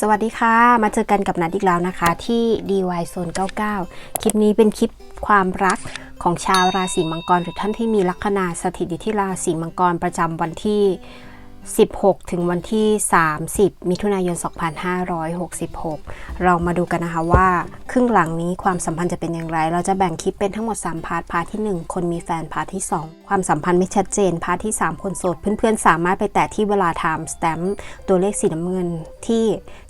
สวัสดีค่ะ มาเจอกันกับนัดอีกแล้วนะคะ ที่ DY Zone 99 คลิปนี้เป็นคลิปความรักของชาวราศีมังกรหรือท่านที่มีลัคนาสถิตอยู่ที่ราศีมังกรประจำวันที่ 16 ถึงวันที่ 30 มิถุนายน 2566 เรามาดูกันนะคะว่าครึ่งหลังนี้ความสัมพันธ์จะเป็นอย่างไร เราจะแบ่งคลิปเป็นทั้งหมด 3 พาร์ท พาร์ทที่ 1 คนมีแฟน พาร์ทที่ 2 ความสัมพันธ์ไม่ชัดเจน พาร์ทที่ 3 คนโสด เพื่อนๆ สามารถไปแตะที่เวลา time stamp ตัวเลขสีน้ำเงินที่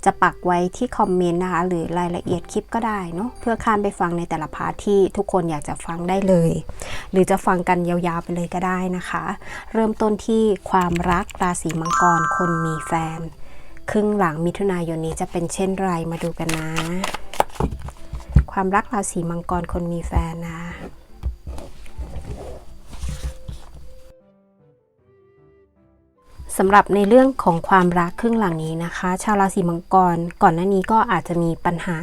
จะปักไว้ที่คอมเมนต์นะคะ หรือรายละเอียดคลิปก็ได้เนาะเพื่อข้ามไปฟังในแต่ละพาร์ทที่ทุกคนอยากจะฟังได้เลย หรือจะฟังกันยาวๆไปเลยก็ได้นะคะ เริ่มต้นที่ความรักราศีมังกรคนมีแฟน ครึ่งหลังมิถุนายนนี้จะเป็นเช่นไรมาดูกันนะ ความรักราศีมังกรคนมีแฟนนะ สำหรับในเรื่องของความรักครึ่งหลังนี้นะคะ ชาวราศีมังกรก่อนหน้านี้ก็อาจจะมีปัญหา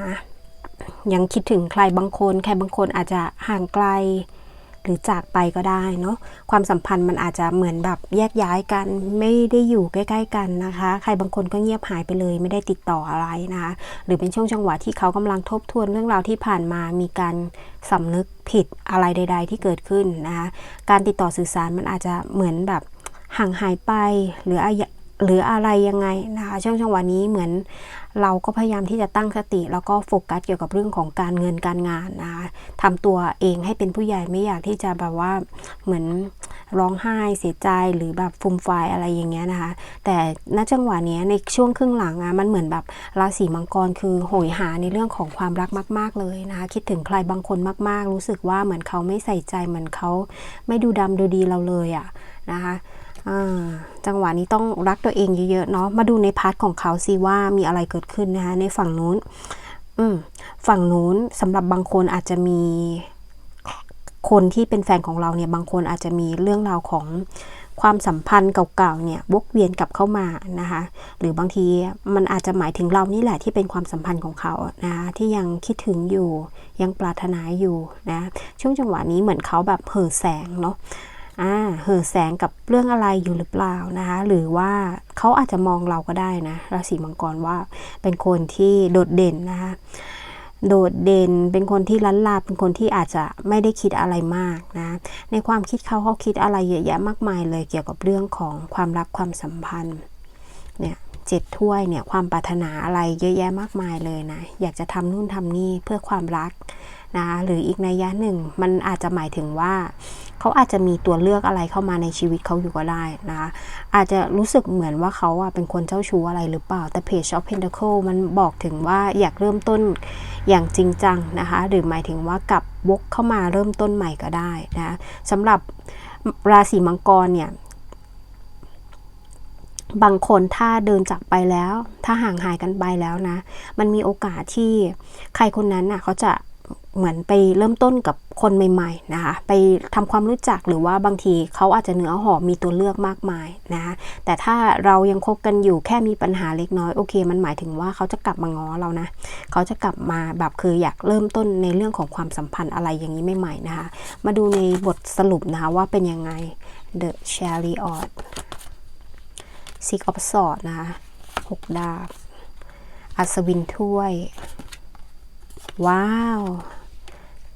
ยังคิดถึงใครบางคนใครบางคนอาจจะห่างไกล หรือจากไปก็ได้เนาะความสัมพันธ์มันอาจจะเหมือนแบบแยกย้ายกันไม่ได้อยู่ใกล้ ๆ กันนะคะ ใครบางคนก็เงียบหายไปเลย ไม่ได้ติดต่ออะไรนะคะ หรือเป็นช่วงจังหวะที่เขากำลังทบทวนเรื่องราวที่ผ่านมามีการสำนึกผิดอะไรใด ๆ ที่เกิดขึ้นนะคะการติดต่อสื่อสารมันอาจจะเหมือนแบบ ห่างหายไปหรืออะหรืออะไรยังไงนะคะช่วงจังหวะนี้เหมือนเราก็พยายามที่จะตั้งสติ แล้วก็โฟกัสเกี่ยวกับเรื่องของการเงินการงานนะคะทำตัวเองให้เป็นผู้ใหญ่ไม่อยากที่จะแบบว่าเหมือนร้องไห้เสียใจหรือแบบฟุมฟายอะไรอย่างเงี้ยนะคะ แต่ณจังหวะนี้ในช่วงครึ่งหลังอะมันเหมือนแบบราศีมังกรคือโหยหาในเรื่องของความรักมาก ๆ เลยนะคะคิดถึงใครบางคนมาก ๆ รู้สึกว่าเหมือนเขาไม่ใส่ใจเหมือนเขาไม่ดูดำดูดีเราเลยอะนะคะ จังหวะนี้ต้องรักตัวเองเยอะๆเนาะ มาดูในพาร์ทของเขาสิว่ามีอะไรเกิดขึ้นนะคะในฝั่งนู้น อืฝั่งนู้นสำหรับบางคนอาจจะมีคนที่เป็นแฟนของเราเนี่ยบางคนอาจจะมีเรื่องราวของความสัมพันธ์เก่าๆเนี่ยวกเวียนกลับเข้ามานะคะหรือบางทีมันอาจจะหมายถึงเรานี่แหละที่เป็นความสัมพันธ์ของเขานะคะที่ยังคิดถึงอยู่ยังปรารถนาอยู่นะช่วงจังหวะนี้เหมือนเขาแบบเห่อแสงเนาะ อ่าเห่อแสงกับเรื่องอะไรอยู่หรือเปล่านะคะ หรือว่าเขาอาจจะมองเราก็ได้นะราศีมังกรว่าเป็นคนที่โดดเด่นนะคะโดดเด่นเป็นคนที่ล้นลาเป็นคนที่อาจจะไม่ได้คิดอะไรมากนะ ในความคิดเขาเขาคิดอะไรเยอะแยะมากมายเลยเกี่ยวกับเรื่องของความรักความสัมพันธ์เนี่ยเจ็ดถ้วยเนี่ยความปรารถนาอะไรเยอะแยะมากมายเลยนะ อยากจะทำนู่นทำนี่เพื่อความรักนะคะหรืออีกในยะหนึ่งมันอาจจะหมายถึงว่า เขาอาจจะมีตัวเลือกอะไรเข้ามาในชีวิตเขาอยู่ก็ได้นะคะอาจจะรู้สึกเหมือนว่าเขาอะเป็นคนเจ้าชู้อะไรหรือเปล่า แต่ Page of Pentacle มันบอกถึงว่าอยากเริ่มต้นอย่างจริงจังนะคะหรือหมายถึงว่ากลับวกเข้ามาเริ่มต้นใหม่ก็ได้นะสำหรับราศีมังกรเนี่ยบางคนถ้าเดินจากไปแล้ว ถ้าห่างหายกันไปแล้วนะ มันมีโอกาสที่ใครคนนั้นน่ะเขาจะ เหมือนไปเริ่มต้นกับคนใหม่ๆนะคะไปทำความรู้จักหรือว่าบางทีเขาอาจจะเนื้อหอมมีตัวเลือกมากมายนะคะแต่ถ้าเรายังคบกันอยู่แค่มีปัญหาเล็กน้อยโอเค มันหมายถึงว่าเขาจะกลับมาง้อเรานะเขาจะกลับมาแบบคืออยากเริ่มต้นในเรื่องของความสัมพันธ์อะไรอย่างนี้ใหม่ๆนะคะมาดูในบทสรุปนะคะว่าเป็นยังไง The Chariot Six of Swords นะคะหกดาบอัศวินถ้วย ว้าว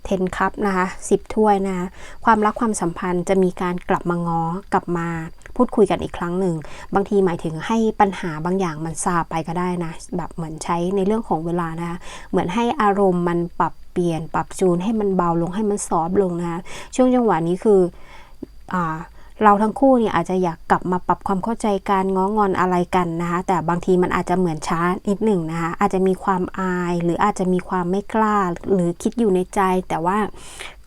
เทนคัพนะคะสิบถ้วยนะคะความรักความสัมพันธ์จะมีการกลับมาง้อกลับมาพูดคุยกันอีกครั้งหนึ่ง บางทีหมายถึงให้ปัญหาบางอย่างมันซาไปก็ได้นะ แบบเหมือนใช้ในเรื่องของเวลานะคะ เหมือนให้อารมณ์มันปรับเปลี่ยน ปรับจูนให้มันเบาลงให้มันซอฟลงนะคะ ช่วงจังหวะนี้คืออ่า เราทั้งคู่เนี่ยอาจจะอยากกลับมาปรับความเข้าใจการง้องอนอะไรกันนะคะแต่บางทีมันอาจจะเหมือนช้านิดหนึ่งนะคะอาจจะมีความอาย หรืออาจจะมีความไม่กล้าหรือคิดอยู่ในใจ แต่ว่า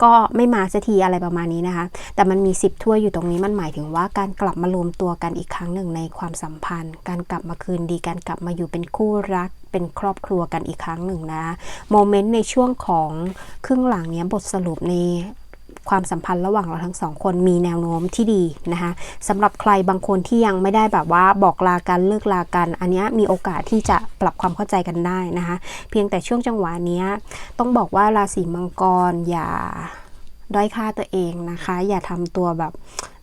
ก็ไม่มาสักทีอะไรประมาณนี้นะคะ แต่มันมีสิบถ้วยอยู่ตรงนี้มันหมายถึงว่าการกลับมารวมตัวกันอีกครั้งหนึ่งในความสัมพันธ์ การกลับมาคืนดีการกลับมาอยู่เป็นคู่รักเป็นครอบครัวกันอีกครั้งหนึ่งนะโมเมนต์ในช่วงของครึ่งหลังเนี้ยบทสรุปใน ความสัมพันธ์ระหว่างเราทั้งสองคนมีแนวโน้มที่ดีนะคะสำหรับใครบางคนที่ยังไม่ได้แบบว่าบอกลากันเลิกลากัน อันนี้มีโอกาสที่จะปรับความเข้าใจกันได้นะคะเพียงแต่ช่วงจังหวะนี้ต้องบอกว่าราศีมังกรอย่าด้อยค่าตัวเองนะคะ อย่าทำตัวแบบ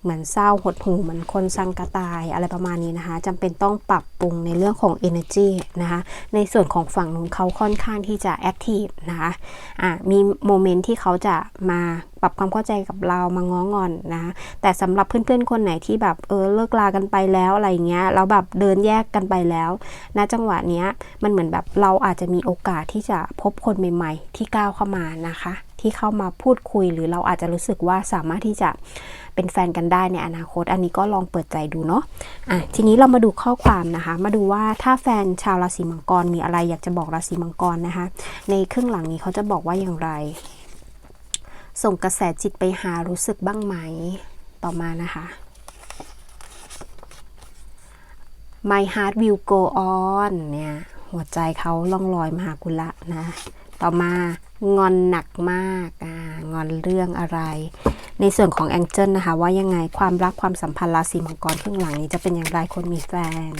เหมือนเศร้าหดหู่เหมือนคนสังกะตายอะไรประมาณนี้นะคะจำเป็นต้องปรับปรุงในเรื่องของ energy นะคะในส่วนของฝั่งนู้นเขาค่อนข้างที่จะ active นะคะะมีโมเมนต์ที่เขาจะมาปรับความเข้าใจกับเรามาง้องอนนะ แต่สำหรับเพื่อนๆ คนไหนที่แบบเออเลิกลากันไปแล้วอะไรอย่างเงี้ยแล้วแบบเดินแยกกันไปแล้วณจังหวะเนี้ยมันเหมือนแบบเราอาจจะมีโอกาสที่จะพบคนใหม่ ๆ ที่ก้าวเข้ามานะคะ ที่เข้ามาพูดคุย หรือเราอาจจะรู้สึกว่าสามารถที่จะเป็นแฟนกันได้ในอนาคต อันนี้ก็ลองเปิดใจดูเนาะอะทีนี้เรามาดูข้อความนะคะ มาดูว่าถ้าแฟนชาวราศีมังกรมีอะไรอยากจะบอกราศีมังกรนะคะ ในครึ่งหลังนี้เขาจะบอกว่าอย่างไร ส่งกระแสจิตไปหารู้สึกบ้างไหมต่อมานะคะ My heart will go on เนี่ยหัวใจเขาล่องลอยมาหาคุณละนะ ต่อมา งอนหนักมากองอนเรื่องอะไร ในส่วนของแองเจิลนะคะ ว่ายังไงความรักความสัมพันธ์ราศีมังกรครึ่งหลังนี้จะเป็นอย่างไรคนมีแฟน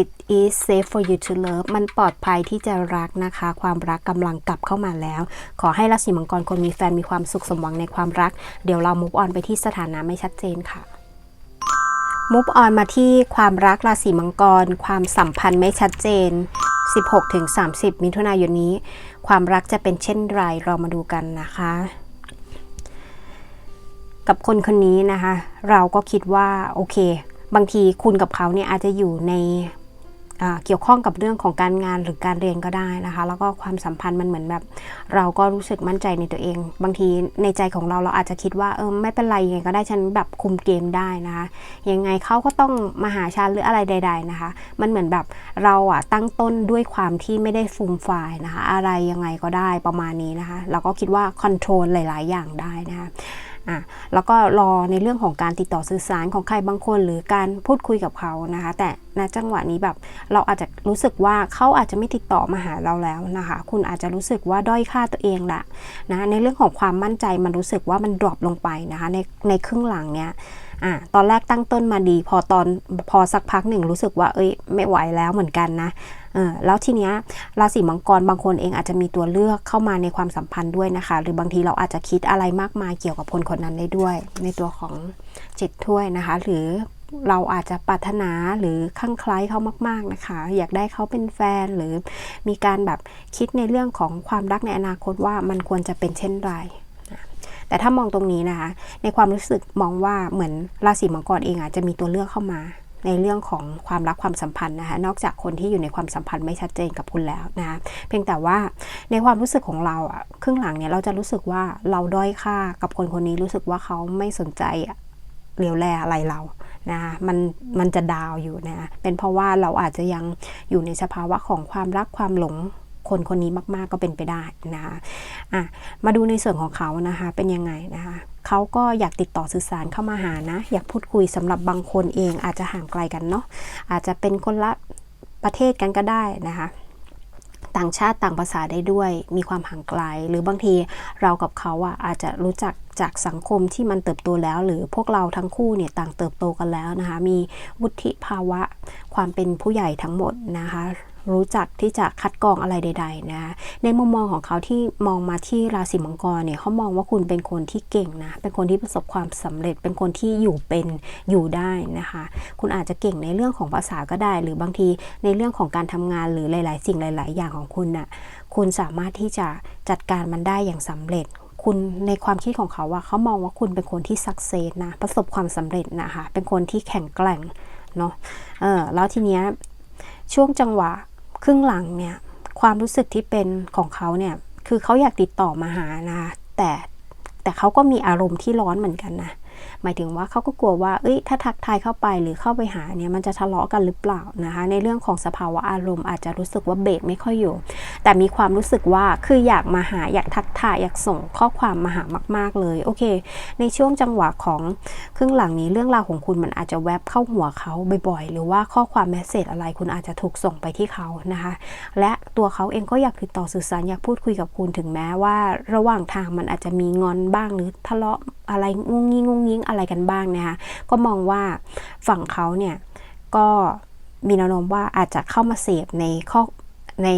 It is safe for you to love มันปลอดภัยที่จะรักนะคะ ความรักกำลังกลับเข้ามาแล้ว ขอให้ราศีมังกรคนมีแฟนมีความสุขสมหวังในความรัก เดี๋ยวเรามุกออนไปที่สถานะไม่ชัดเจนค่ะมุกออนมาที่ความรักราศีมังกร ความสัมพันธ์ไม่ชัดเจน 16-30 มิถุนายนนี้ ความรักจะเป็นเช่นไรเรามาดูกันนะคะ กับคนคนนี้นะคะ เราก็คิดว่าโอเค บางทีคุณกับเขาเนี่ยอาจจะอยู่ใน เกี่ยวข้องกับเรื่องของการงานหรือการเรียนก็ได้นะคะ แล้วก็ความสัมพันธ์มันเหมือนแบบ เราก็รู้สึกมั่นใจในตัวเอง บางทีในใจของเราเราอาจจะคิดว่าเออไม่เป็นไรยังไงก็ได้ฉันแบบคุมเกมได้นะคะยังไงเขาก็ต้องมาหาฉันหรืออะไรใด ๆนะคะ มันเหมือนแบบเราอะตั้งต้นด้วยความที่ไม่ได้ฟูมฟายนะคะ อะไรยังไงก็ได้ประมาณนี้นะคะ เราก็คิดว่าคอนโทรลหลาย ๆ อย่างได้นะคะ อะแล้วก็รอในเรื่องของการติดต่อสื่อสารของใครบางคน หรือการพูดคุยกับเขานะคะ แต่ณจังหวะนี้แบบเราอาจจะรู้สึกว่าเขาอาจจะไม่ติดต่อมาหาเราแล้วนะคะ คุณอาจจะรู้สึกว่าด้อยค่าตัวเองละนะในเรื่องของความมั่นใจมันรู้สึกว่ามันดรอปลงไปนะคะในในครึ่งหลังเนี้ยอะตอนแรกตั้งต้นมาดี พอตอนพอสักพักหนึ่งรู้สึกว่าเอ้ยไม่ไหวแล้วเหมือนกันนะ แล้วทีเนี้ยราศีมังกรบางคนเองอาจจะมีตัวเลือกเข้ามาในความสัมพันธ์ด้วยนะคะ หรือบางทีเราอาจจะคิดอะไรมากมายเกี่ยวกับคนคนนั้นได้ด้วย ในตัวของจิตถ้วยนะคะ หรือเราอาจจะปรารถนาหรือข้างคล้ายเขามาก ๆนะคะ อยากได้เขาเป็นแฟนหรือมีการแบบคิดในเรื่องของความรักในอนาคตว่ามันควรจะเป็นเช่นไรแต่ถ้ามองตรงนี้นะคะ ในความรู้สึกมองว่าเหมือนราศีมังกรเองอาจจะมีตัวเลือกเข้ามา ในเรื่องของความรักความสัมพันธ์นะคะนอกจากคนที่อยู่ในความสัมพันธ์ไม่ชัดเจนกับคุณแล้วนะเพียงแต่ว่าในความรู้สึกของเราอะครึ่งหลังเนี่ยเราจะรู้สึกว่าเราด้อยค่ากับคนคนนี้รู้สึกว่าเขาไม่สนใจอะเหลียวแลอะไรเรานะคะมันมันจะดาวอยู่นะเป็นเพราะว่าเราอาจจะยังอยู่ในสภาวะของความรักความหลงคนคนนี้มาก ๆ ก็เป็นไปได้นะคะอะมาดูในส่วนของเขานะคะเป็นยังไงนะคะ เขาก็อยากติดต่อสื่อสารเข้ามาหานะ อยากพูดคุยสำหรับบางคนเองอาจจะห่างไกลกันเนาะอาจจะเป็นคนละประเทศกันก็ได้นะคะต่างชาติต่างภาษาได้ด้วยมีความห่างไกล หรือบางทีเรากับเขาอะอาจจะรู้จักจากสังคมที่มันเติบโตแล้ว หรือพวกเราทั้งคู่เนี่ยต่างเติบโตกันแล้วนะคะ มีวุฒิภาวะความเป็นผู้ใหญ่ทั้งหมดนะคะ รู้จักที่จะคัดกรองอะไรใด ๆ นะ ในมุมมองของเขาที่มองมาที่ราศีมังกรเนี่ยเขามองว่าคุณเป็นคนที่เก่งนะ เป็นคนที่ประสบความสำเร็จ เป็นคนที่อยู่เป็นอยู่ได้นะคะ คุณอาจจะเก่งในเรื่องของภาษาก็ได้ หรือบางทีในเรื่องของการทำงานหรือหลาย ๆ สิ่งหลาย ๆ อย่างของคุณน่ะคุณสามารถที่จะจัดการมันได้อย่างสำเร็จคุณในความคิดของเขาว่าเขามองว่าคุณเป็นคนที่สักเซสนะ ประสบความสำเร็จนะคะ เป็นคนที่แข็งแกร่งเนาะเออแล้วทีเนี้ยช่วงจังหวะ ครึ่งหลังเนี่ยความรู้สึกที่เป็นของเขาเนี่ยคือเขาอยากติดต่อมาหานะคะแต่แต่เขาก็มีอารมณ์ที่ร้อนเหมือนกันนะ หมายถึงว่าเขาก็กลัวว่าเอ้ยถ้าทักทายเข้าไปหรือเข้าไปหาเนี่ยมันจะทะเลาะกันหรือเปล่านะคะ ในเรื่องของสภาวะอารมณ์อาจจะรู้สึกว่าเบรกไม่ค่อยอยู่ แต่มีความรู้สึกว่าคืออยากมาหาอยากทักทายอยากส่งข้อความมาหามาก ๆเลยโอเค ในช่วงจังหวะของครึ่งหลังนี้เรื่องราวของคุณมันอาจจะแวบเข้าหัวเขาบ่อยๆ หรือว่าข้อความแมสเซจอะไรคุณอาจจะถูกส่งไปที่เขานะคะ และตัวเขาเองก็อยากติดต่อสื่อสารอยากพูดคุยกับคุณถึงแม้ว่า ระหว่างทางมันอาจจะมีงอนบ้างหรือทะเลาะอะไรงุ้งงิ้งงุ้งงิ้งอะไรกันบ้างนะคะก็มองว่าฝั่งเขาเนี่ยก็มีแนวโน้มว่าอาจจะเข้ามาเสพในข้อใน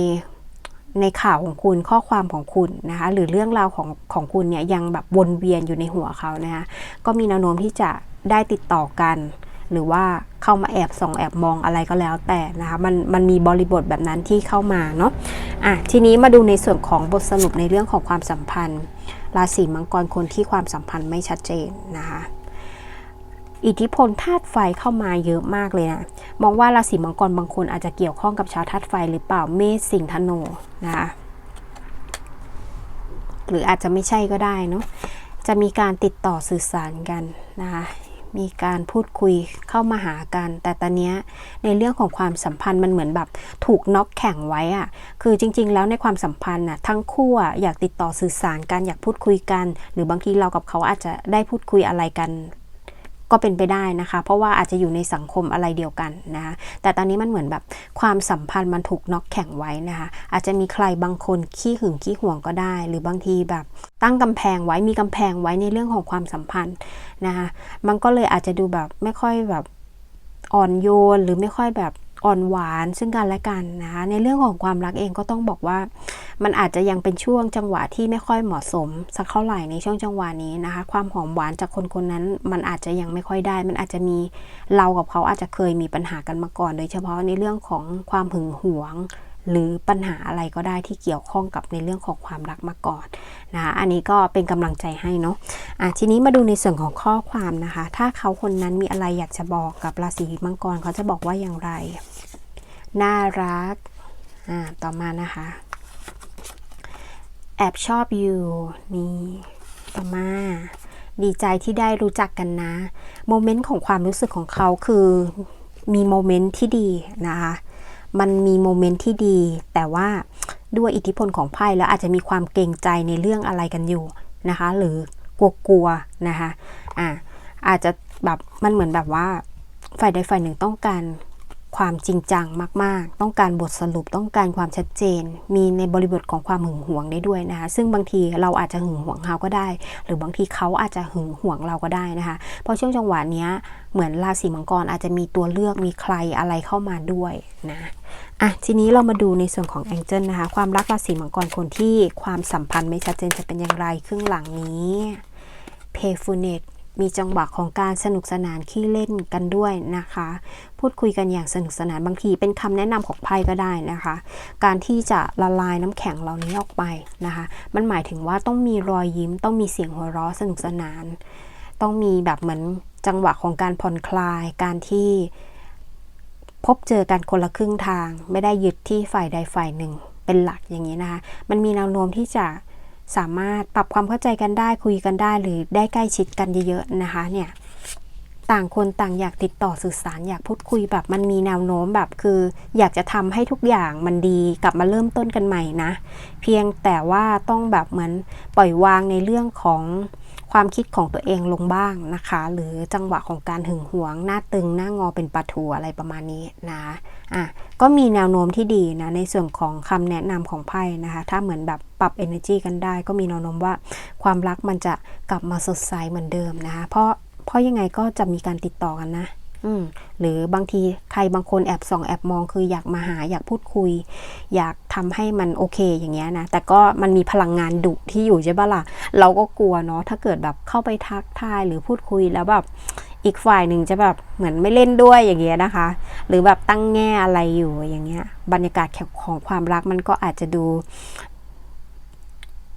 ในข่าวของคุณข้อความของคุณนะคะหรือเรื่องราวของของคุณเนี่ยยังแบบวนเวียนอยู่ในหัวเขานะคะก็มีแนวโน้มที่จะได้ติดต่อกัน หรือว่าเข้ามาแอบส่องแอบมองอะไรก็แล้วแต่นะคะมันมันมีบริบทแบบนั้นที่เข้ามาเนาะอะทีนี้มาดูในส่วนของบทสรุปในเรื่องของความสัมพันธ์ ราศีมังกรคนที่ความสัมพันธ์ไม่ชัดเจนนะคะอิทธิพลธาตุไฟเข้ามาเยอะมากเลยนะมองว่าราศีมังกรบางคนอาจจะเกี่ยวข้องกับชาวธาตุไฟหรือเปล่าเมษสิงธนูนะคะหรืออาจจะไม่ใช่ก็ได้เนาะจะมีการติดต่อสื่อสารกันนะคะ มีการพูดคุยเข้ามาหากัน แต่ตอนนี้ในเรื่องของความสัมพันธ์มันเหมือนแบบถูกน็อกแข่งไว้อะคือจริง ๆ แล้วในความสัมพันธ์น่ะทั้งคู่อะอยากติดต่อสื่อสารกันอยากพูดคุยกัน หรือบางทีเรากับเขาอาจจะได้พูดคุยอะไรกัน ก็เป็นไปได้นะคะ เพราะว่าอาจจะอยู่ในสังคมอะไรเดียวกันนะคะแต่ตอนนี้มันเหมือนแบบความสัมพันธ์มันถูกน็อกแข่งไว้นะคะอาจจะมีใครบางคนขี้หึงขี้ห่วงก็ได้ หรือบางทีแบบตั้งกำแพงไว้มีกำแพงไว้ในเรื่องของความสัมพันธ์นะคะมันก็เลยอาจจะดูแบบไม่ค่อยแบบอ่อนโยนหรือไม่ค่อยแบบอ่อนหวานซึ่งกันและกันนะคะในเรื่องของความรักเองก็ต้องบอกว่า มันอาจจะยังเป็นช่วงจังหวะที่ไม่ค่อยเหมาะสม สักเท่าไหร่ในช่วงจังหวะนี้นะคะ ความหอมหวานจากคนคนนั้น มันอาจจะยังไม่ค่อยได้ มันอาจจะมีเรากับเขาอาจจะเคยมีปัญหากันมาก่อน โดยเฉพาะในเรื่องของความหึงหวง หรือปัญหาอะไรก็ได้ที่เกี่ยวข้องกับในเรื่องของความรักมาก่อนนะคะอันนี้ก็เป็นกำลังใจให้เนาะะทีนี้มาดูในส่วนของข้อความนะคะ ถ้าเขาคนนั้นมีอะไรอยากจะบอกกับราศีมังกรเขาจะบอกว่าอย่างไร น่ารัก อ่า ต่อมานะคะ แอบชอบอยู่นี่ต่อมาดีใจที่ได้รู้จักกันนะ โมเมนต์ของความรู้สึกของเขาคือมีโมเมนต์ที่ดีนะคะ มันมีโมเมนต์ที่ดี แต่ว่าด้วยอิทธิพลของไพ่แล้วอาจจะมีความเกรงใจในเรื่องอะไรกันอยู่นะคะ หรือกลัวๆนะคะอะอาจจะแบบมันเหมือนแบบว่าฝ่ายใดฝ่ายหนึ่งต้องการ ความจริงจังมาก ๆ ต้องการบทสรุปต้องการความชัดเจน มีในบริบทของความหึงหวงได้ด้วยนะคะซึ่งบางทีเราอาจจะหึงหวงเขาก็ได้ หรือบางทีเขาอาจจะหึงหวงเราก็ได้นะคะเพราะช่วงจังหวะนี้เหมือนราศีมังกรอาจจะมีตัวเลือกมีใครอะไรเข้ามาด้วยนะอะทีนี้เรามาดูในส่วนของแองเจิลนะคะความรักราศีมังกรคนที่ความสัมพันธ์ไม่ชัดเจนจะเป็นอย่างไรครึ่งหลังนี้เพฟูเนต มีจังหวะของการสนุกสนานขี้เล่นกันด้วยนะคะ พูดคุยกันอย่างสนุกสนานบางทีเป็นคำแนะนำของไพ่ก็ได้นะคะ การที่จะละลายน้ำแข็งเหล่านี้ออกไปนะคะ มันหมายถึงว่าต้องมีรอยยิ้ม ต้องมีเสียงหัวเราะสนุกสนาน ต้องมีแบบเหมือนจังหวะของการผ่อนคลาย การที่พบเจอกันคนละครึ่งทาง ไม่ได้ยึดที่ฝ่ายใดฝ่ายหนึ่งเป็นหลักอย่างนี้นะคะ มันมีแนวโน้มที่จะ สามารถปรับความเข้าใจกันได้คุยกันได้หรือได้ใกล้ชิดกันเยอะๆนะคะเนี่ยต่างคนต่างอยากติดต่อสื่อสารอยากพูดคุยแบบมันมีแนวโน้มแบบคือ อยากจะทำให้ทุกอย่างมันดีกลับมาเริ่มต้นกันใหม่นะ เพียงแต่ว่าต้องแบบเหมือนปล่อยวางในเรื่องของ ความคิดของตัวเองลงบ้างนะคะ หรือจังหวะของการหึงหวง หน้าตึงหน้างอเป็นปลาทูอะไรประมาณนี้นะอะก็มีแนวโน้มที่ดีนะในส่วนของคำแนะนำของไพ่นะคะ ถ้าเหมือนแบบปรับ energy กันได้ ก็มีแนวโน้มว่าความรักมันจะกลับมาสดใสเหมือนเดิมนะคะเพราะเพราะยังไงก็จะมีการติดต่อกันนะ หรือบางทีใครบางคนแอบส่องแอบมองคืออยากมาหาอยากพูดคุย อยากทำให้มันโอเคอย่างเงี้ยนะ แต่ก็มันมีพลังงานดุที่อยู่ใช่ปะล่ะ เราก็กลัวเนาะถ้าเกิดแบบเข้าไปทักทายหรือพูดคุยแล้วแบบอีกฝ่ายหนึ่งจะแบบเหมือนไม่เล่นด้วยอย่างเงี้ยนะคะ หรือแบบตั้งแง่อะไรอยู่อย่างเงี้ย บรรยากาศของความรักมันก็อาจจะดู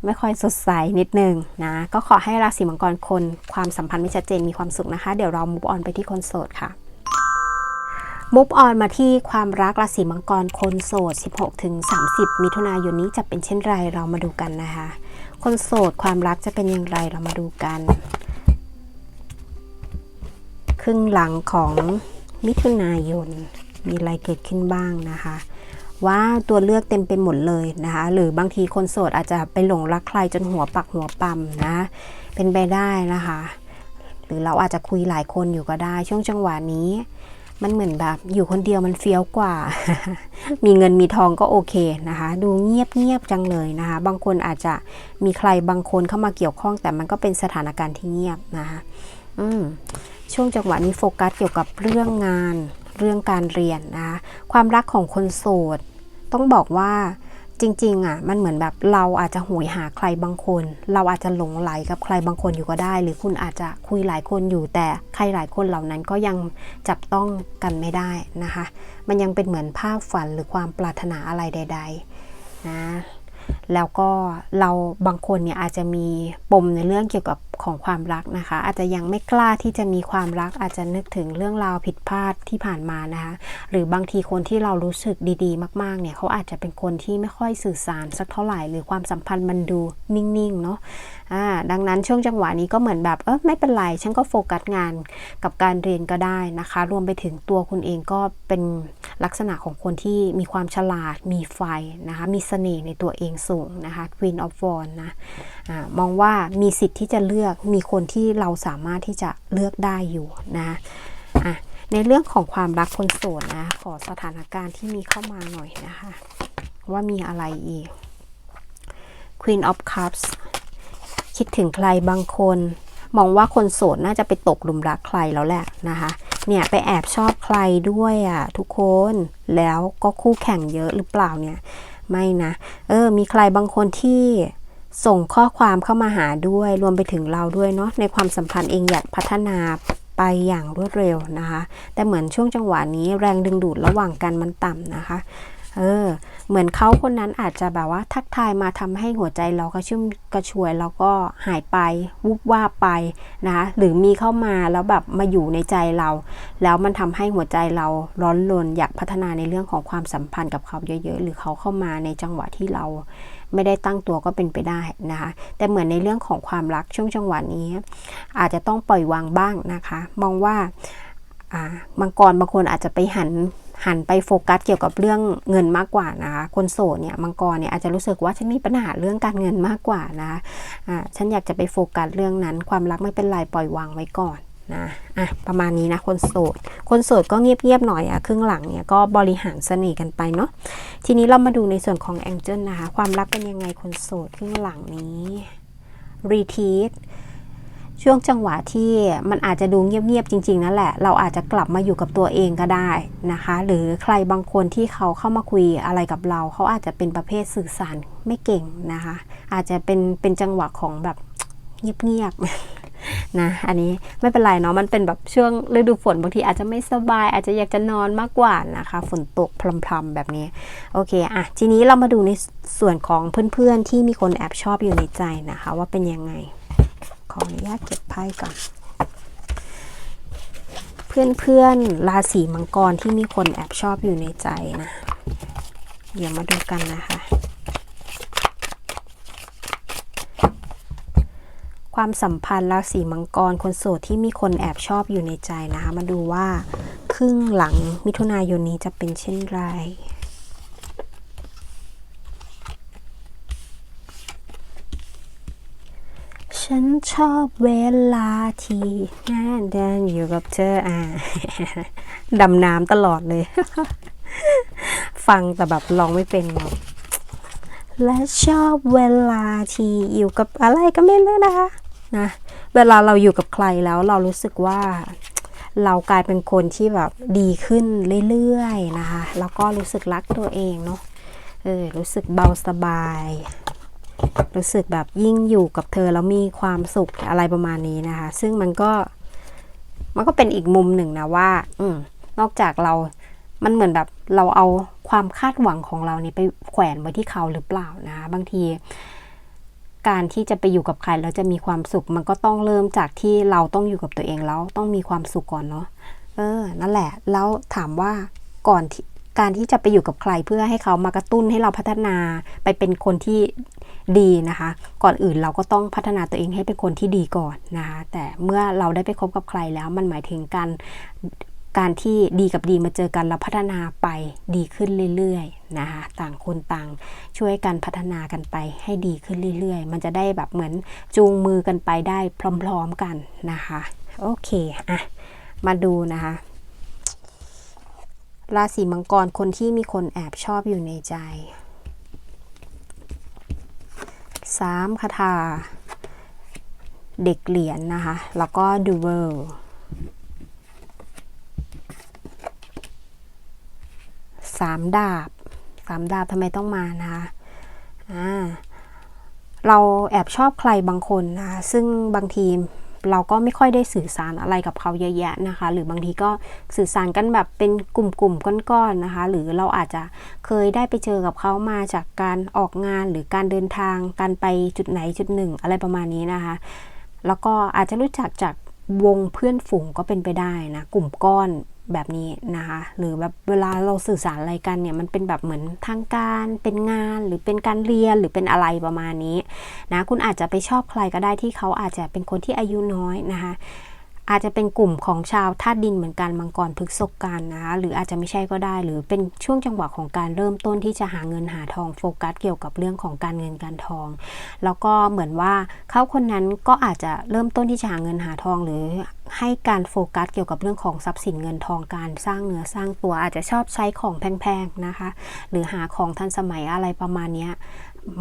ไม่ค่อยสดใสนิดนึงนะ ก็ขอให้ราศีมังกรคนความสัมพันธ์ไม่ชัดเจนมีความสุขนะคะ เดี๋ยวเรามุ v ออนไปที่คนโสดค่ะมุ v ออนมาที่ความรักราศีมังกรคนโสด 16ถึง30 มิถุนายนนี้จะเป็นเช่นไรเรามาดูกันนะคะ คนโสดความรักจะเป็นอย่างไรเรามาดูกัน ครึ่งหลังของมิถุนายนมีอะไรเกิดขึ้นบ้างนะคะ ว่าตัวเลือกเต็มไปหมดเลยนะคะ หรือบางทีคนโสดอาจจะไปหลงรักใครจนหัวปักหัวปั๊มนะ เป็นไปได้นะคะ หรือเราอาจจะคุยหลายคนอยู่ก็ได้ ช่วงจังหวะนี้ มันเหมือนแบบอยู่คนเดียวมันเฟี้ยวกว่า มีเงินมีทองก็โอเคนะคะ ดูเงียบเงียบจังเลยนะคะ บางคนอาจจะมีใครบางคนเข้ามาเกี่ยวข้อง แต่มันก็เป็นสถานการณ์ที่เงียบนะคะ อืมช่วงจังหวะนี้โฟกัสเกี่ยวกับเรื่องงาน เรื่องการเรียนนะคะความรักของคนโสด ต้องบอกว่าจริงๆอะมันเหมือนแบบเราอาจจะหวยหาใครบางคน เราอาจจะหลงไหลกับใครบางคนอยู่ก็ได้ หรือคุณอาจจะคุยหลายคนอยู่แต่ใครหลายคนเหล่านั้นก็ยังจับต้องกันไม่ได้นะคะ มันยังเป็นเหมือนภาพฝันหรือความปรารถนาอะไรใด ๆ นะ แล้วก็เราบางคนเนี่ยอาจจะมีปมในเรื่องเกี่ยวกับของความรักนะคะ อาจจะยังไม่กล้าที่จะมีความรัก อาจจะนึกถึงเรื่องราวผิดพลาดที่ผ่านมานะคะหรือบางทีคนที่เรารู้สึกดีๆ มากๆเนี่ยเขาอาจจะเป็นคนที่ไม่ค่อยสื่อสารสักเท่าไหร่ หรือความสัมพันธ์มันดูนิ่งๆเนาะ อ่าดังนั้นช่วงจังหวะนี้ก็เหมือนแบบเออไม่เป็นไร ฉันก็โฟกัสงานกับการเรียนก็ได้นะคะ รวมไปถึงตัวคุณเองก็เป็นลักษณะของคนที่มีความฉลาดมีไฟนะคะ มีเสน่ห์ในตัวเองสูงนะคะ Queen of Wands นะอามองว่ามีสิทธิ์ที่จะเลือกมีคนที่เราสามารถที่จะเลือกได้อยู่นะอะในเรื่องของความรักคนโสดนะขอสถานการณ์ที่มีเข้ามาหน่อยนะคะ ว่ามีอะไรอีก Queen of Cups คิดถึงใครบางคน มองว่าคนโสดน่าจะไปตกหลุมรักใครแล้วแหละนะคะ เนี่ยไปแอบชอบใครด้วยอะทุกคนแล้วก็คู่แข่งเยอะหรือเปล่าเนี่ย ไม่นะเออ มีใครบางคนที่ส่งข้อความเข้ามาหาด้วยรวมไปถึงเราด้วยเนาะในความสัมพันธ์เองอยากพัฒนาไปอย่างรวดเร็วนะคะ แต่เหมือนช่วงจังหวะนี้แรงดึงดูดระหว่างกันมันต่ำนะคะ เออ เหมือนเขาคนนั้นอาจจะแบบว่าทักทายมาทำให้หัวใจเรากระชุ่มกระชวยแล้วก็หายไปวุบว่าไปนะคะหรือมีเข้ามาแล้วแบบมาอยู่ในใจเรา แล้วมันทำให้หัวใจเราร้อนรนอยากพัฒนาในเรื่องของความสัมพันธ์กับเขาเยอะ ๆ หรือเขาเข้ามาในจังหวะที่เราไม่ได้ตั้งตัวก็เป็นไปได้นะคะ แต่เหมือนในเรื่องของความรักช่วงจังหวะนี้ อาจจะต้องปล่อยวางบ้างนะคะ มองว่ามังกรบางคนอาจจะไปหัน หันไปโฟกัสเกี่ยวกับเรื่องเงินมากกว่านะคะคนโสดเนี่ยมังกรเนี่ยอาจจะรู้สึกว่าฉันมีปัญหาเรื่องการเงินมากกว่านะะอ่าฉันอยากจะไปโฟกัสเรื่องนั้น ความรักไม่เป็นไรปล่อยวางไว้ก่อนนะอะประมาณนี้นะคนโสด คนโสดก็เงียบๆหน่อยอะครึ่งหลังเนี่ยก็บริหารเสน่ห์กันไปเนาะทีนี้เรามาดูในส่วนของแองเจิลนะคะ ความรักเป็นยังไงคนโสดครึ่งหลังนี้รีทีส ช่วงจังหวะที่มันอาจจะดูเงียบๆจริง ๆ นั่นแหละ เราอาจจะกลับมาอยู่กับตัวเองก็ได้นะคะ หรือใครบางคนที่เขาเข้ามาคุยอะไรกับเรา เขาอาจจะเป็นประเภทสื่อสารไม่เก่งนะคะ อาจจะเป็นเป็นจังหวะของแบบเงียบๆนะอันนี้ไม่เป็นไรเนาะมันเป็นแบบช่วงฤดูฝนบางทีอาจจะไม่สบาย อาจจะอยากจะนอนมากกว่านะคะ ฝนตกพรำๆแบบนี้โอเคอะทีนี้เรามาดูในส่วนของเพื่อนๆที่มีคนแอบชอบอยู่ในใจนะคะ ว่าเป็นยังไง ขออนุญาตเก็บไพ่ก่อน เพื่อนๆราศีมังกรที่มีคนแอบชอบอยู่ในใจนะ เดี๋ยวมาดูกันนะคะ ความสัมพันธ์ราศีมังกรคนโสดที่มีคนแอบชอบอยู่ในใจนะคะ มาดูว่าครึ่งหลังมิถุนายนนี้จะเป็นเช่นไร ฉันชอบเวลาที่แน่เดินอยู่กับเธออ่าดำน้ำตลอดเลย ฟังแต่แบบร้องไม่เป็นหรอกและชอบเวลาที่อยู่กับอะไรก็ไม่รู้นะคะนะเวลาเราอยู่กับใครแล้วเรารู้สึกว่าเรากลายเป็นคนที่แบบดีขึ้นเรื่อยๆนะคะ แล้วก็รู้สึกรักตัวเองเนาะเออรู้สึกเบาสบาย รู้สึกแบบยิ่งอยู่กับเธอแล้วมีความสุขอะไรประมาณนี้นะคะ ซึ่งมันก็มันก็เป็นอีกมุมหนึ่งนะว่า อืนอกจากเรา มันเหมือนแบบเราเอาความคาดหวังของเรานี่ไปแขวนไว้ที่เขาหรือเปล่านะคะบางที การที่จะไปอยู่กับใครแล้วจะมีความสุข มันก็ต้องเริ่มจากที่เราต้องอยู่กับตัวเองแล้วต้องมีความสุขก่อนเนาะเออ นั่นแหละ แล้วถามว่าก่อนที่ การที่จะไปอยู่กับใครเพื่อให้เขามากระตุ้นให้เราพัฒนาไปเป็นคนที่ดีนะคะ ก่อนอื่นเราก็ต้องพัฒนาตัวเองให้เป็นคนที่ดีก่อนนะคะ แต่เมื่อเราได้ไปคบกับใครแล้วมันหมายถึงการการที่ดีกับดีมาเจอกันแล้วพัฒนาไปดีขึ้นเรื่อยๆนะคะต่างคนต่างช่วยกันพัฒนากันไปให้ดีขึ้นเรื่อยๆ มันจะได้แบบเหมือนจูงมือกันไปได้พร้อมๆกันนะคะ โอเคอะมาดูนะคะ ราศีมังกรคนที่มีคนแอบชอบอยู่ในใจสามคาถา เด็กเหรียญนนะคะ แล้วก็ดูเวลสามดาบสามดาบทำไมต้องมานะคะอ่าเราแอบชอบใครบางคนนะคะซึ่งบางที เราก็ไม่ค่อยได้สื่อสารอะไรกับเขาเยอะแยะนะคะ หรือบางทีก็สื่อสารกันแบบเป็นกลุ่มๆก้อนๆนะคะ หรือเราอาจจะเคยได้ไปเจอกับเขามาจากการออกงานหรือการเดินทางการไปจุดไหนจุดหนึ่ง อะไรประมาณนี้นะคะ แล้วก็อาจจะรู้จักจากวงเพื่อนฝูงก็เป็นไปได้นะกลุ่มก้อน แบบนี้นะคะ หรือแบบเวลาเราสื่อสารอะไรกันเนี่ยมันเป็นแบบเหมือนทางการเป็นงานหรือเป็นการเรียนหรือเป็นอะไรประมาณนี้นะคุณอาจจะไปชอบใครก็ได้ที่เขาอาจจะเป็นคนที่อายุน้อยนะคะ อาจจะเป็นกลุ่มของชาวธาตุดินเหมือนกันมังกรพฤกษกกันนะคะหรืออาจจะไม่ใช่ก็ได้ หรือเป็นช่วงจังหวะของการเริ่มต้นที่จะหาเงินหาทองโฟกัสเกี่ยวกับเรื่องของการเงินการทอง แล้วก็เหมือนว่าเขาคนนั้นก็อาจจะเริ่มต้นที่จะหาเงินหาทองหรือให้การโฟกัสเกี่ยวกับเรื่องของทรัพย์สินเงินทองการสร้างเนื้อสร้างตัวอาจจะชอบใช้ของแพงๆนะคะ หรือหาของทันสมัยอะไรประมาณนี้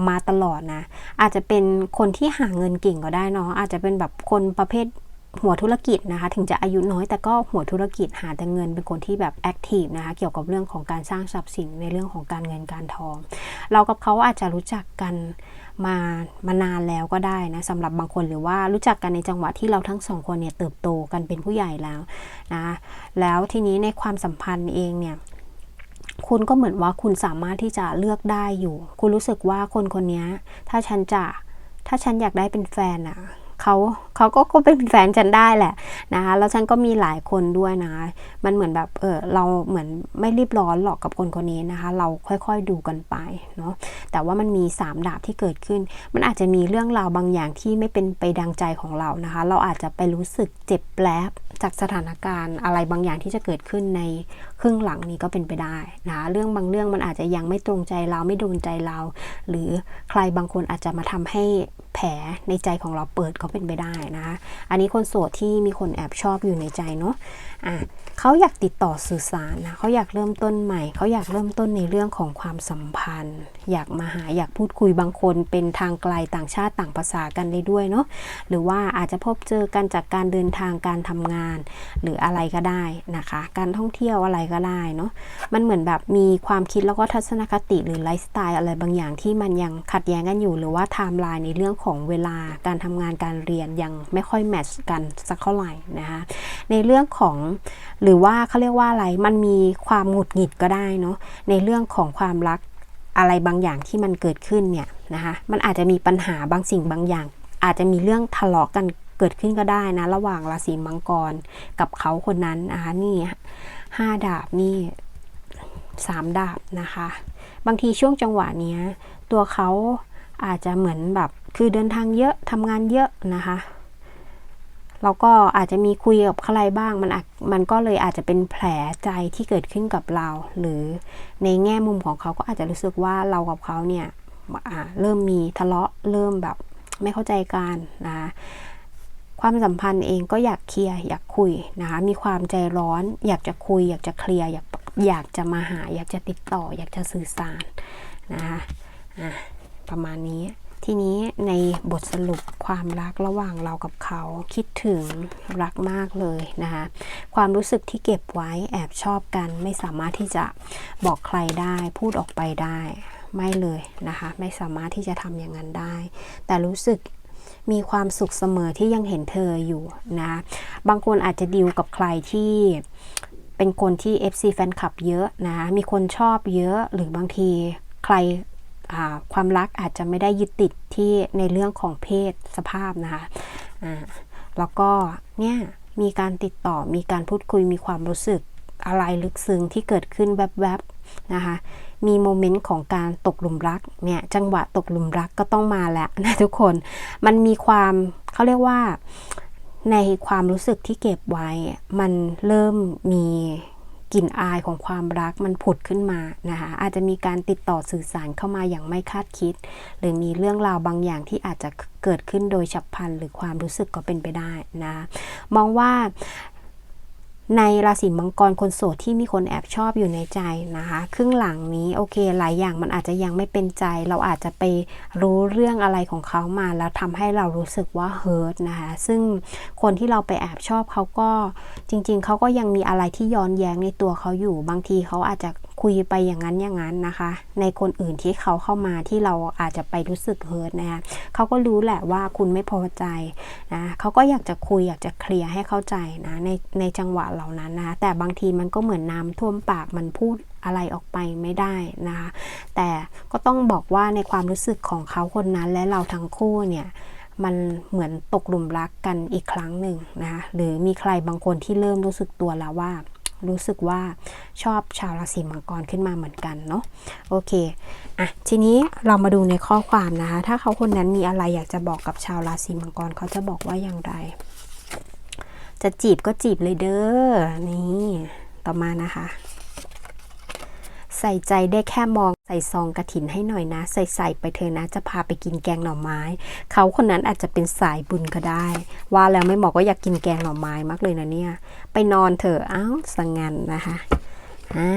มาตลอดนะ อาจจะเป็นคนที่หาเงินเก่งก็ได้เนาะอาจจะเป็นแบบคนประเภท หัวธุรกิจนะคะ ถึงจะอายุน้อยแต่ก็หัวธุรกิจหาแต่เงินเป็นคนที่แบบแอคทีฟนะคะเกี่ยวกับเรื่องของการสร้างทรัพย์สินในเรื่องของการเงินการทอง เรากับเขาอาจจะรู้จักกันมามานานแล้วก็ได้นะสำหรับบางคนหรือว่ารู้จักกันในจังหวะที่เราทั้งสองคนเนี่ยเติบโตกันเป็นผู้ใหญ่แล้วนะแล้วทีนี้ในความสัมพันธ์เองเนี่ยคุณก็เหมือนว่าคุณสามารถที่จะเลือกได้อยู่ คุณรู้สึกว่าคนคนนี้ถ้าฉันจะถ้าฉันอยากได้เป็นแฟนอะ เขาเขาก็ก็เป็นแฟนฉันได้แหละนะคะแล้วฉันก็มีหลายคนด้วยนะ มันเหมือนแบบเออเราเหมือนไม่รีบร้อนหรอกกับคนคนนี้นะคะ เราค่อยๆดูกันไปเนาะแต่ว่ามันมี 3 ดาบที่เกิดขึ้น มันอาจจะมีเรื่องราวบางอย่างที่ไม่เป็นไปดังใจของเรานะคะ เราอาจจะไปรู้สึกเจ็บแปลบ จากสถานการณ์อะไรบางอย่างที่จะเกิดขึ้นในครึ่งหลังนี้ก็เป็นไปได้นะเรื่องบางเรื่องมันอาจจะยังไม่ตรงใจเราไม่โดนใจเรา หรือใครบางคนอาจจะมาทำให้แผลในใจของเราเปิดก็เป็นไปได้นะอันนี้คนโสดที่มีคนแอบชอบอยู่ในใจเนาะอะเขาอยากติดต่อสื่อสารนะเขาอยากเริ่มต้นใหม่ เขาอยากเริ่มต้นในเรื่องของความสัมพันธ์ อยากมาหาอยากพูดคุยบางคนเป็นทางไกลต่างชาติต่างภาษากันได้ด้วยเนาะหรือว่าอาจจะพบเจอกันจากการเดินทางการทำงานหรืออะไรก็ได้นะคะ การท่องเที่ยวอะไรก็ได้เนาะมันเหมือนแบบมีความคิดแล้วก็ทัศนคติหรือไลฟ์สไตล์อะไรบางอย่างที่มันยังขัดแย้งกันอยู่ หรือว่าไทม์ไลน์ในเรื่องของเวลาการทำงานการเรียนยังไม่ค่อยแมทช์กันสักเท่าไหร่นะคะในเรื่องของหรือว่าเขาเรียกว่าอะไรมันมีความหงุดหงิดก็ได้เนาะในเรื่องของความรักอะไรบางอย่างที่มันเกิดขึ้นเนี่ยนะคะมันอาจจะมีปัญหาบางสิ่งบางอย่าง อาจจะมีเรื่องทะเลาะกัน เกิดขึ้นก็ได้นะ ระหว่างราศีมังกรกับเขาคนนั้นนะคะนี่ห้าดาบนี่สามดาบนะคะ บางทีช่วงจังหวะเนี้ย ตัวเขาอาจจะเหมือนแบบคือเดินทางเยอะทำงานเยอะนะคะเราก็อาจจะมีคุยกับใครบ้างมันมันก็เลยอาจจะเป็นแผลใจที่เกิดขึ้นกับเรา หรือในแง่มุมของเขาก็อาจจะรู้สึกว่าเรากับเขาเนี่ยเริ่มมีทะเลาะเริ่มแบบไม่เข้าใจกันนะ ความสัมพันธ์เองก็อยากเคลียร์อยากคุยนะคะมีความใจร้อน อยากจะคุย อยากจะเคลียร์อยากอยากจะมาหา อยากจะติดต่อ อยากจะสื่อสารนะคะอะประมาณนี้ทีนี้ในบทสรุปความรักระหว่างเรากับเขาคิดถึงรักมากเลยนะคะความรู้สึกที่เก็บไว้แอบชอบกัน ไม่สามารถที่จะบอกใครได้ พูดออกไปได้ไม่เลยนะคะ ไม่สามารถที่จะทำอย่างนั้นได้ แต่รู้สึก มีความสุขเสมอที่ยังเห็นเธออยู่นะ บางคนอาจจะดิวกับใครที่เป็นคนที่ FC แฟนคลับเยอะนะ มีคนชอบเยอะหรือบางทีใครความรักอาจจะไม่ได้ยึดติดที่ในเรื่องของเพศสภาพนะคะแล้วก็เนี่ยมีการติดต่อมีการพูดคุยมีความรู้สึกอะไรลึกซึ้งที่เกิดขึ้นแวบๆ นะคะมีโมเมนต์ของการตกหลุมรักเนี่ยจังหวะตกหลุมรักก็ต้องมาแล้วนะทุกคนมันมีความเขาเรียกว่าในความรู้สึกที่เก็บไว้ มันเริ่มมีกลิ่นอายของความรักมันผุดขึ้นมานะคะอาจจะมีการติดต่อสื่อสารเข้ามาอย่างไม่คาดคิด หรือมีเรื่องราวบางอย่างที่อาจจะเกิดขึ้นโดยฉับพลันหรือความรู้สึกก็เป็นไปได้นะมองว่า ในราศีมังกรคนโสดที่มีคนแอบชอบอยู่ในใจนะคะครึ่งหลังนี้โอเคหลายอย่างมันอาจจะยังไม่เป็นใจ เราอาจจะไปรู้เรื่องอะไรของเขามา แล้วทำให้เรารู้สึกว่าเฮิร์ตนะคะซึ่งคนที่เราไปแอบชอบเขาก็จริง ๆเขาก็ยังมีอะไรที่ย้อนแย้งในตัวเขาอยู่ บางทีเขาอาจจะ คุยไปอย่างนั้นอย่างนั้นนะคะ ในคนอื่นที่เขาเข้ามาที่เราอาจจะไปรู้สึกเฮิร์ตนะคะเขาก็รู้แหละว่าคุณไม่พอใจนะเขาก็อยากจะคุยอยากจะเคลียร์ให้เข้าใจนะในในจังหวะเหล่านั้นนะคะแต่บางทีมันก็เหมือนน้ำท่วมปากมันพูดอะไรออกไปไม่ได้นะคะ แต่ก็ต้องบอกว่าในความรู้สึกของเขาคนนั้นและเราทั้งคู่เนี่ยมันเหมือนตกหลุมรักกันอีกครั้งหนึ่งนะคะหรือมีใครบางคนที่เริ่มรู้สึกตัวแล้วว่า รู้สึกว่าชอบชาวราศีมังกรขึ้นมาเหมือนกันเนาะโอเคอะทีนี้เรามาดูในข้อความนะคะ ถ้าเขาคนนั้นมีอะไรอยากจะบอกกับชาวราศีมังกรเขาจะบอกว่าอย่างไร จะจีบก็จีบเลยเด้อนี่ต่อมานะคะ ใส่ใจได้แค่มอง ใส่ซองกระถินให้หน่อยนะ ใส่ใส่ไปเธอนะ จะพาไปกินแกงหน่อไม้ เขาคนนั้นอาจจะเป็นสายบุญก็ได้ ว่าแล้วไม่บอกว่าอยากกินแกงหน่อไม้มากเลยนะเนี่ย ไปนอนเถอะอ้าวสังงันนะคะอ่า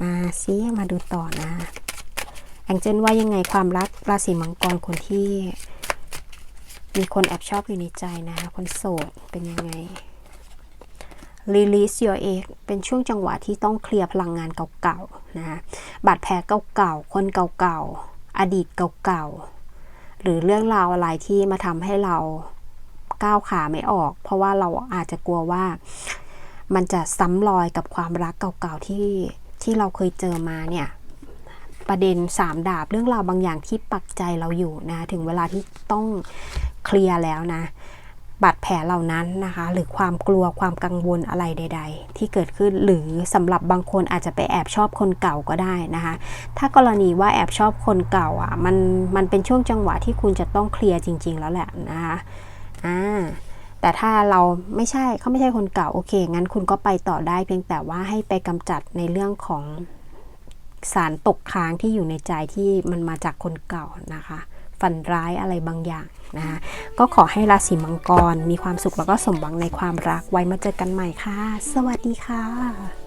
มาซิมาดูต่อนะแองเจนว่ายังไงความรักราศีมังกรคนที่ มีคนแอบชอบอยู่ในใจนะ คนโสดเป็นยังไง release your egg เป็นช่วงจังหวะที่ต้องเคลียร์พลังงานเก่าๆนะคะบาดแผลเก่าๆ คนเก่าๆ อดีตเก่าๆ หรือเรื่องราวอะไรที่มาทำให้เราก้าวขาไม่ออก เพราะว่าเราอาจจะกลัวว่ามันจะซ้ำรอยกับความรักเก่าๆ ที่ที่เราเคยเจอมาเนี่ยประเด็นสามดาบเรื่องราวบางอย่างที่ปักใจเราอยู่นะ ถึงเวลาที่ต้องเคลียร์แล้วนะ บาดแผลเหล่านั้นนะคะ หรือความกลัวความกังวลอะไรใด ๆ ที่เกิดขึ้นหรือสำหรับบางคนอาจจะไปแอบชอบคนเก่าก็ได้นะคะ ถ้ากรณีว่าแอบชอบคนเก่าอะมันมันเป็นช่วงจังหวะที่คุณจะต้องเคลียร์จริง ๆ แล้วแหละนะคะอ่าแต่ถ้าเราไม่ใช่เขาไม่ใช่คนเก่าโอเค งั้นคุณก็ไปต่อได้เพียงแต่ว่าให้ไปกำจัดในเรื่องของสารตกค้างที่อยู่ในใจที่มันมาจากคนเก่านะคะ ฝันร้ายอะไรบางอย่างนะคะก็ขอให้ราศีมังกรมีความสุขแล้วก็สมหวังในความรักไว้มาเจอกันใหม่ค่ะ สวัสดีค่ะ